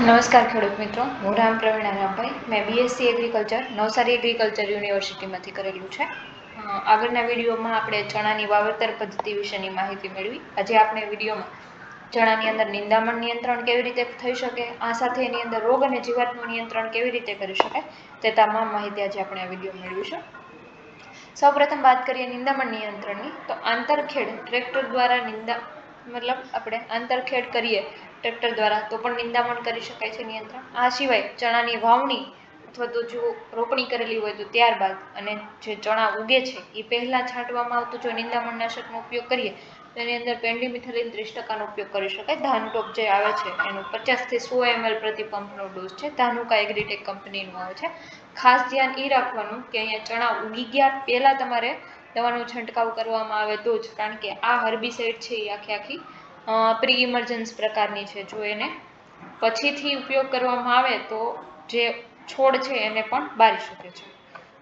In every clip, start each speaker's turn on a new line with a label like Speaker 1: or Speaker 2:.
Speaker 1: નમસ્કાર ખેડૂત મિત્રો. હું રામ પ્રવીણા રામભાઈ મેં બીએસસી એગ્રીકલ્ચર નવસારી એગ્રીકલ્ચર યુનિવર્સિટીમાંથી કરેલું છે. આગળના વિડીયોમાં આપણે ચણાની વાવેતર પદ્ધતિ વિશેની માહિતી મેળવી. આજે આપણે વિડીયોમાં ચણાની અંદર નિંદામણ નિયંત્રણ કેવી રીતે થઈ શકે, આ સાથે એની અંદર રોગ અને જીવાતનું નિયંત્રણ કેવી રીતે કરી શકાય, તે તમામ માહિતી આજે આપણે આ વીડિયો મેળવીશું. સૌપ્રથમ વાત કરીએ નિંદામણ નિયંત્રણની. તો આંતરખેડ ટ્રેક્ટર દ્વારા નિંદા મતલબ આપણે આંતરખેડ કરીએ ટ્રેક્ટર દ્વારા, તો પણ નિંદામણ કરી શકાય છે નિયંત્રણ. આ સિવાય ચણાની વાવણી અથવા તો જો રોપણી કરેલી હોય તો ત્યારબાદ અને જે ચણા ઉગે છે એ પહેલાં છાંટવામાં આવતું જો નિંદામણનાશકનો ઉપયોગ કરીએ, તો એની અંદર પેન્ડીમિથલિન ત્રીસ ટકાનો ઉપયોગ કરી શકાય. ધાનુટોપ જે આવે છે, એનો પચાસથી સો એમએલ પ્રતિ પંપનો ડોઝ છે. ધાનુકા એગ્રીટેક કંપનીનું આવે છે. ખાસ ધ્યાન એ રાખવાનું કે અહીંયા ચણા ઉગી ગયા પહેલાં તમારે દવાનો છંટકાવ કરવામાં આવે તો જ. કારણ કે આ હર્બિસાઇડ છે એ આખી આખી પ્રી ઇમરજન્સ પ્રકારની છે. જો એને પછીથી ઉપયોગ કરવામાં આવે તો જે છોડ છે એને પણ બારી શકે છે.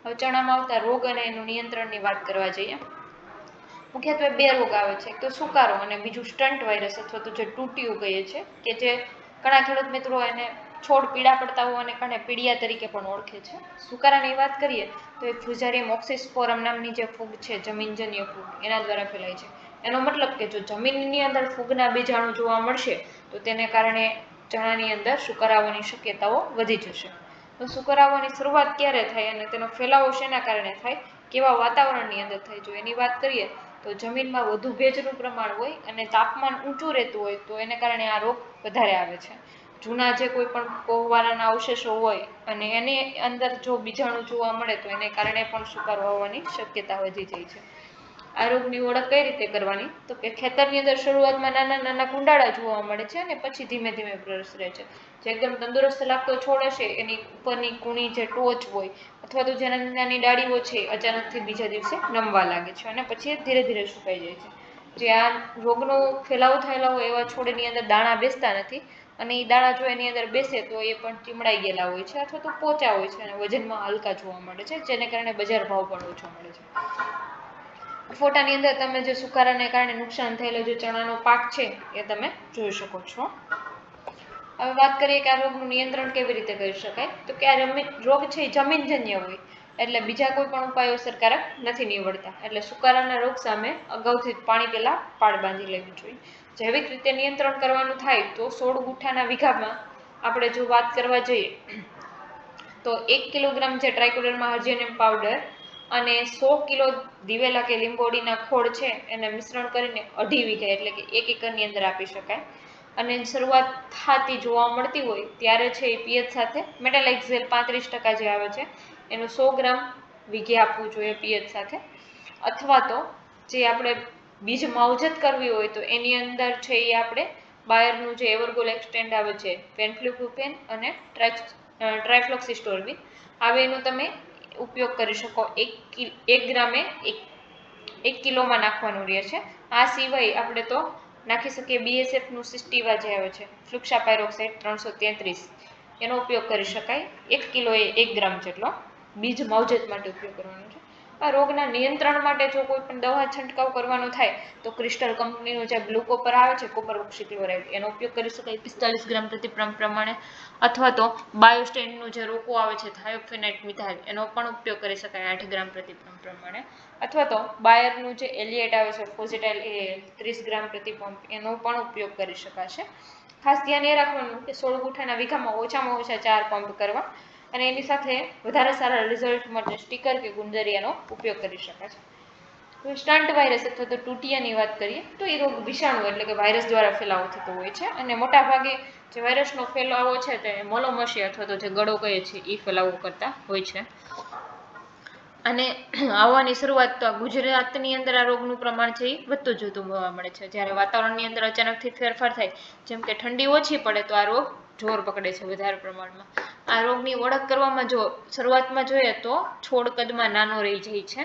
Speaker 1: હવે ચણામાં આવતા રોગ અને એનું નિયંત્રણની વાત કરવા જઈએ. મુખ્યત્વે બે રોગ આવે છે. એક તો સુકારો અને બીજું સ્ટન્ટ વાયરસ અથવા તો જે ટૂટિયું કહીએ છે કે જે ઘણા ખેડૂત મિત્રો એને છોડ પીળા પડતા હોવાને કારણે પીડિયા તરીકે પણ ઓળખે છે. સુકારાની વાત કરીએ તો એ ફ્યુઝારિયમ ઓક્સિસ્પોરમ નામની જે ફૂગ છે, જમીનજન્ય ફૂગ, એના દ્વારા ફેલાય છે. એનો મતલબ કે જો જમીનની અંદર ફૂગના બીજાણુ જોવા મળશે, તો તેને કારણે ચણાની અંદર સુકારાવાની શક્યતાઓ વધી જશે. તો સુકારાવાની શરૂઆત ક્યારે થાય અને તેનો ફેલાવો શેના કારણે થાય, કેવા વાતાવરણની અંદર થાય, જો એની વાત કરીએ તો જમીનમાં વધુ ભેજનું પ્રમાણ હોય અને તાપમાન ઊંચું રહેતું હોય, તો એને કારણે આ રોગ વધારે આવે છે. જૂના જે કોઈ પણ કોહવારાના અવશેષો હોય અને એની અંદર જો બીજાણુ જોવા મળે તો એને કારણે પણ સુકારો આવવાની શક્યતા વધી જાય છે. આ રોગની ઓળખ કઈ રીતે કરવાની? તો કે ખેતરની અંદર શરૂઆતમાં નાના નાના કુંડાળા જોવા મળે છે અને પછી ધીમે ધીમે પ્રસરે છે. જે એકદમ તંદુરસ્ત લાગતો છોડ હશે, એની ઉપરની કુણી જે ટોચ હોય અથવા તો જે નાની નાની ડાળીઓ છે, અચાનકથી બીજા દિવસે નમવા લાગે છે અને પછી ધીરે ધીરે સુકાઈ જાય છે. જે આ રોગનો ફેલાવો થયેલા હોય એવા છોડની અંદર દાણા બેસતા નથી અને એ દાણા જો એની અંદર બેસે તો એ પણ ચીમડાઈ ગયેલા હોય છે અથવા તો પોચા હોય છે અને વજનમાં હલકા જોવા મળે છે, જેને કારણે બજાર ભાવ પણ ઓછો મળે છે. ફોટાની અંદર તમે જે સુકારાને કારણે નુકસાન થયેલો જે ચણાનો પાક છે, એ તમે જોઈ શકો છો. હવે વાત કરીએ કે આ રોગનું નિયંત્રણ કેવી રીતે કરી શકાય? તો કે આ રોગ છે જમીનજન્ય હોય. એટલે બીજા કોઈ પણ ઉપાયો અસરકારક નથી નીવડતા. એટલે સુકારાના રોગ સામે અગાઉથી પાણી પહેલાં પાળ બાંધી લેવી જોઈએ. જૈવિક રીતે નિયંત્રણ કરવાનું થાય તો સોળ ગુઠ્ઠાના વીઘામાં આપણે જો વાત કરવા જઈએ, તો એક કિલોગ્રામ જે ટ્રાયકોડરમાં હર્જેનિયમ પાવડર અને સો કિલો દિવેલા કે લીંબોડીના ખોળ છે, એને મિશ્રણ કરીને અઢી વીઘા એટલે કે એક એકરની અંદર આપી શકાય. અને શરૂઆત થતી જોવા મળતી હોય ત્યારે છે એ પિયત સાથે. મેટાલાઇક્ઝેલ પાંત્રીસ ટકા જે આવે છે એનું સો ગ્રામ વીઘે આપવું જોઈએ પિયત સાથે. અથવા તો જે આપણે બીજ માવજત કરવી હોય તો એની અંદર છે એ આપણે બાયરનું જે એવરગોલ એક્સટેન્ડ આવે છે પેનફ્લુફુપેન અને ટ્રાયફ્લોક્સિસ્ટોરબી આવે એનો તમે ઉપયોગ કરી શકો એક એક ગ્રામે એક એક કિલોમાં નાખવાનું રહે છે. આ સિવાય આપણે તો નાખી શકીએ બીએસએફનું સિસ્ટીવા જે આવે છે ફ્લુક્ષા પાયરોક્સાઇડ ત્રણસો તેત્રીસ. એનો ઉપયોગ કરી શકાય. એક કિલોએ એક ગ્રામ જેટલો. બીજ માવજત માટે ઉપયોગ કરવાનો છે. આ રોગના નિયંત્રણ માટે જો કોઈ પણ દવા છંટકાવ કરવાનો થાય, તો ક્રિસ્ટલ કંપનીનો જે બ્લુ કોપર આવે છે કોપર ઓક્સીક્લોરાઇડ એનો ઉપયોગ કરી શકાય પિસ્તાલીસ ગ્રામ પ્રતિ પ્રમાણે, અથવા તો બાયોસ્ટેન્ડનો જે રોકો આવે છે થાયોફેનાઇટ મિથાઇલ એનો પણ ઉપયોગ કરી શકાય આઠ ગ્રામ પ્રતિ પ્રમાણે. અથવા તો બાયરનું જે એલિએટ આવે છે ફોઝિટાઇલ એ ત્રીસ ગ્રામ પ્રતિ પંપ એનો પણ ઉપયોગ કરી શકાશે. ખાસ ધ્યાન એ રાખવાનું કે સોળ ગુઠાના વીઘામાં ઓછામાં ઓછા ચાર પંપ કરવા. અને એની સાથે વધારે સારા રિઝલ્ટ માટે સ્ટીકર કે ગુંદરિયાનો ઉપયોગ કરી શકાય છે. સ્ટન્ટ વાયરસ અથવા તો ટૂટિયાની વાત કરીએ, તો એ રોગ વિષાણુ એટલે કે વાયરસ દ્વારા ફેલાવો થતો હોય છે અને મોટાભાગે જે વાયરસનો ફેલાવો છે તે મોલોમશી અથવા તો જે ગળો કહે છે એ ફેલાવો કરતા હોય છે. અને આવવાની શરૂઆત તો ગુજરાતની અંદર આ રોગનું પ્રમાણ છે એ વધતું જતું જોવા મળે છે. જ્યારે વાતાવરણની અંદર અચાનકથી ફેરફાર થાય, જેમ કે ઠંડી ઓછી પડે તો આ રોગ જોર પકડે છે વધારે પ્રમાણમાં. આ રોગની ઓળખ કરવામાં જો શરૂઆતમાં જોઈએ તો છોડ કદમાં નાનો રહી જાય છે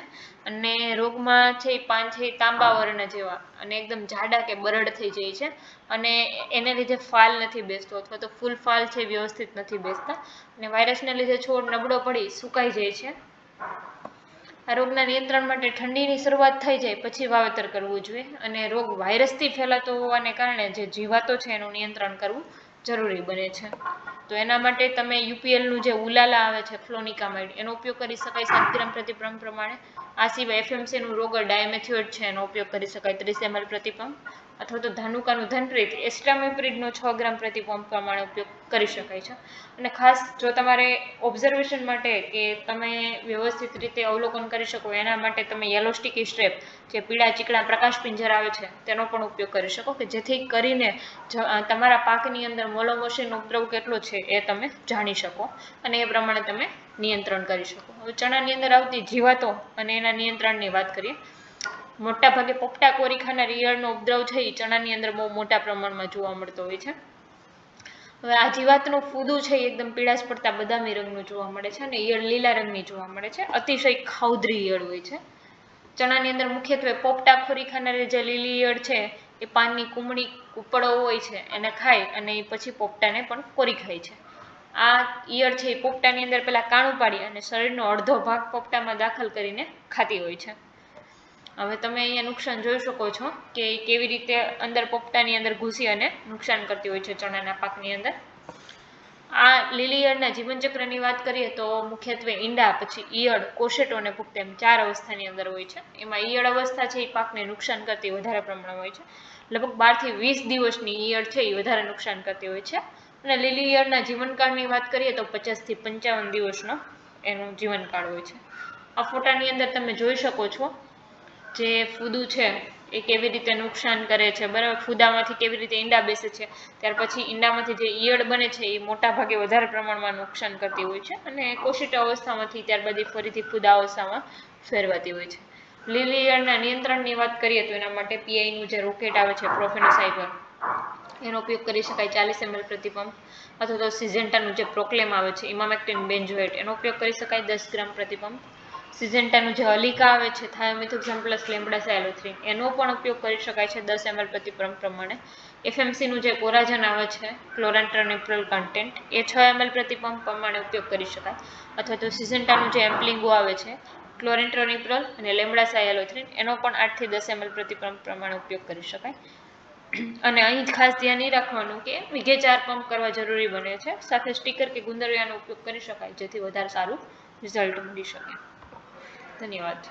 Speaker 1: અને રોગમાં છે પાન છે તાંબા વર્ણ જેવા અને એકદમ જાડા કે બરડ થઈ જાય છે અને એને લીધે ફાલ નથી બેસતો અથવા તો ફૂલ ફાલ છે વ્યવસ્થિત નથી બેસતા અને વાયરસને લીધે છોડ નબળો પડી સુકાઈ જાય છે. આ રોગના નિયંત્રણ માટે ઠંડીની શરૂઆત થઈ જાય પછી વાવેતર કરવું જોઈએ અને રોગ વાયરસથી ફેલાતો હોવાને કારણે જે જીવાતો છે એનું નિયંત્રણ કરવું જરૂરી બને છે. તો એના માટે તમે યુપીએલનું જે ઉલાલા આવે છે, ફ્લોનિકામાઇડ, એનો ઉપયોગ કરી શકાય સાત ગ્રામ પ્રતિપ્રમ પ્રમાણે. આ સિવાય એફએમસીનું રોગર ડાયમેથ્યોઇડ છે, એનો ઉપયોગ કરી શકાય ત્રીસ એમએલ પ્રતિ પંપ અથવા તો ધાનુકાનું ધનપ્રીત એસ્ટામિપ્રિડનો છ ગ્રામ પ્રતિ પંપ પ્રમાણે ઉપયોગ કરી શકાય છે. અને ખાસ જો તમારે ઓબ્ઝર્વેશન માટે કે તમે વ્યવસ્થિત રીતે અવલોકન કરી શકો, એના માટે તમે યલો સ્ટીકી સ્ટ્રેપ, જે પીળા ચીકણા પ્રકાશ પિંજર આવે છે, તેનો પણ ઉપયોગ કરી શકો કે જેથી કરીને તમારા પાકની અંદર મોલોમોશીનો ઉપદ્રવ કેટલો છે એ તમે જાણી શકો અને એ પ્રમાણે તમે નિયંત્રણ કરી શકો. હવે ચણાની અંદર આવતી જીવાતો અને એના નિયંત્રણની વાત કરીએ મોટા ભાગે પોપટા કોરી ખાનાર ઈયળનો ઉપદ્રવ છે એ ચણાની અંદર બહુ મોટા પ્રમાણમાં જોવા મળતો હોય છે. હવે આ જીવાતનું ફૂદું છે એ એકદમ પીળાશ પડતા બદામી રંગનું જોવા મળે છે અને ઈયળ લીલા રંગની જોવા મળે છે. અતિશય ખાઉદરી ઈયળ હોય છે. ચણાની અંદર મુખ્યત્વે પોપટા ખોરી ખાનારી જે લીલી ઈયળ છે, એ પાનની કુમળી કૂપળો હોય છે, એને ખાય અને એ પછી પોપટાને પણ કોરી ખાય છે. આ ઈયળ છે એ પોપટાની અંદર પહેલાં કાણું પાડી અને શરીરનો અડધો ભાગ પોપટામાં દાખલ કરીને ખાતી હોય છે. હવે તમે અહીંયા નુકસાન જોઈ શકો છો કે કેવી રીતે અંદર પોપટાની અંદર ઘૂસી અને નુકસાન કરતી હોય છે ચણાના પાકની અંદર. આ લીલી ઈયળના જીવનચક્રની વાત કરીએ તો મુખ્યત્વે ઈંડા, પછી ઈયળ, કોશેટો અને પુખ્ત એમ ચાર અવસ્થાની અંદર હોય છે. એમાં ઈયળ અવસ્થા છે એ પાકને નુકસાન કરતી વધારે પ્રમાણમાં હોય છે. લગભગ બારથી વીસ દિવસની ઈયળ છે એ વધારે નુકસાન કરતી હોય છે. અને લીલી ઈયળના જીવનકાળની વાત કરીએ તો પચાસથી પંચાવન દિવસનો એનો જીવનકાળ હોય છે. આ ફોટાની અંદર તમે જોઈ શકો છો જે ફૂદું છે, એ કેવી રીતે નુકસાન કરે છે, બરાબર? ફૂદામાંથી કેવી રીતે ઈંડા બેસે છે, ત્યાર પછી ઈંડામાંથી જે ઈયળ બને છે, એ મોટા ભાગે વધારે પ્રમાણમાં નુકસાન કરતી હોય છે અને કોશિટ અવસ્થામાંથી ત્યારબાદ એ ફરીથી ફૂદા અવસ્થામાં ફેરવાતી હોય છે. લીલી ઈયળના નિયંત્રણની વાત કરીએ તો એના માટે પીઆઈનું જે રોકેટ આવે છે પ્રોફેનોસાઇબર એનો ઉપયોગ કરી શકાય ચાલીસ એમએલ પ્રતિ પંપ અથવા તો સિઝેન્ટાનું જે પ્રોક્લેમ આવે છે, ઇમામેક્ટિન બેન્જોએટ એનો ઉપયોગ કરી શકાય દસ ગ્રામ પ્રતિ પંપ. સિઝેન્ટાનું જે અલિકા આવે છે થાયોમિથોક્સામ પ્લસ લેમ્બડા સાયલોથ્રીન, એનો પણ ઉપયોગ કરી શકાય છે દસ એમએલ પ્રતિ પંપ પ્રમાણે એફએમસીનું જે કોરાજન આવે છે ક્લોરાન્ટ્રનિપ્રલ કન્ટેન્ટ એ છ એમએલ પ્રતિ પંપ પ્રમાણે ઉપયોગ કરી શકાય. અથવા તો સિઝેન્ટાનું જે એમ્પલિંગો આવે છે ક્લોરેન્ટ્રોનિપ્રલ અને લેમડા સાયલોથ્રીન, એનો પણ આઠથી દસ એમએલ પ્રતિ પંપ પ્રમાણે ઉપયોગ કરી શકાય. અને અહીં ખાસ ધ્યાન એ રાખવાનું કે વીઘે ચાર પંપ કરવા જરૂરી બને છે, સાથે સ્ટીકર કે ગુંદરિયાનો ઉપયોગ કરી શકાય, જેથી વધારે સારું રિઝલ્ટ મળી શકે. धन्यवाद